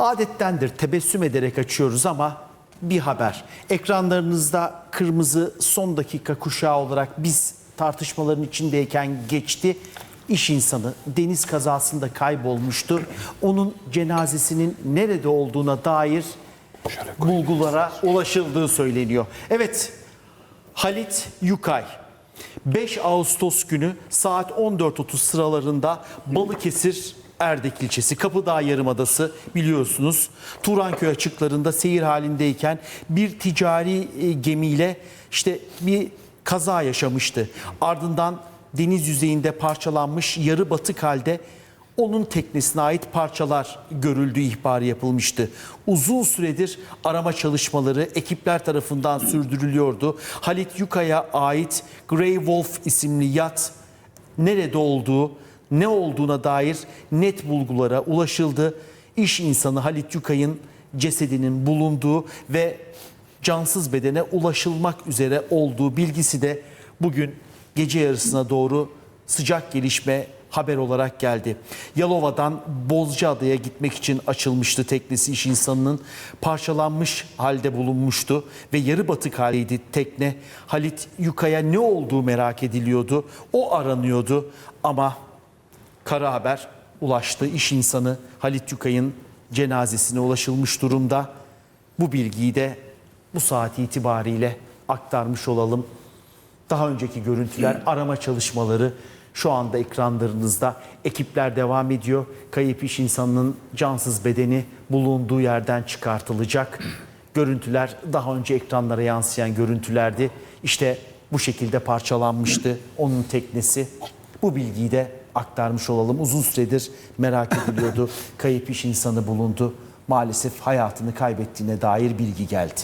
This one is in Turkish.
Adettendir tebessüm ederek açıyoruz ama bir haber. Ekranlarınızda kırmızı son dakika kuşağı olarak biz tartışmaların içindeyken geçti. İş insanı deniz kazasında kaybolmuştu. Onun cenazesinin nerede olduğuna dair bulgulara ulaşıldığı söyleniyor. Evet, Halit Yukay 5 Ağustos günü saat 14.30 sıralarında Balıkesir Erdek ilçesi Kapıdağ Yarımadası biliyorsunuz Turanköy açıklarında seyir halindeyken bir ticari e, gemiyle işte bir kaza yaşamıştı. Ardından deniz yüzeyinde parçalanmış yarı batık halde onun teknesine ait parçalar görüldüğü ihbarı yapılmıştı. Uzun süredir arama çalışmaları ekipler tarafından sürdürülüyordu. Halit Yuka'ya ait Grey Wolf isimli yat nerede olduğu, ne olduğuna dair net bulgulara ulaşıldı. İş insanı Halit Yukay'ın cesedinin bulunduğu ve cansız bedene ulaşılmak üzere olduğu bilgisi de bugün gece yarısına doğru sıcak gelişme haber olarak geldi. Yalova'dan Bozcaada'ya gitmek için açılmıştı teknesi iş insanının parçalanmış halde bulunmuştu ve yarı batık haldeydi tekne. Halit Yuka'ya ne olduğu merak ediliyordu. O aranıyordu ama kara haber ulaştı. İş insanı Halit Yukay'ın cenazesine ulaşılmış durumda. Bu bilgiyi de bu saat itibariyle aktarmış olalım. Daha önceki görüntüler, arama çalışmaları şu anda ekranlarınızda. Ekipler devam ediyor. Kayıp iş insanının cansız bedeni bulunduğu yerden çıkartılacak. Görüntüler daha önce ekranlara yansıyan görüntülerdi. İşte bu şekilde parçalanmıştı onun teknesi. Bu bilgiyi de aktarmış olalım. Uzun süredir merak ediliyordu. Kayıp iş insanı bulundu. Maalesef hayatını kaybettiğine dair bilgi geldi.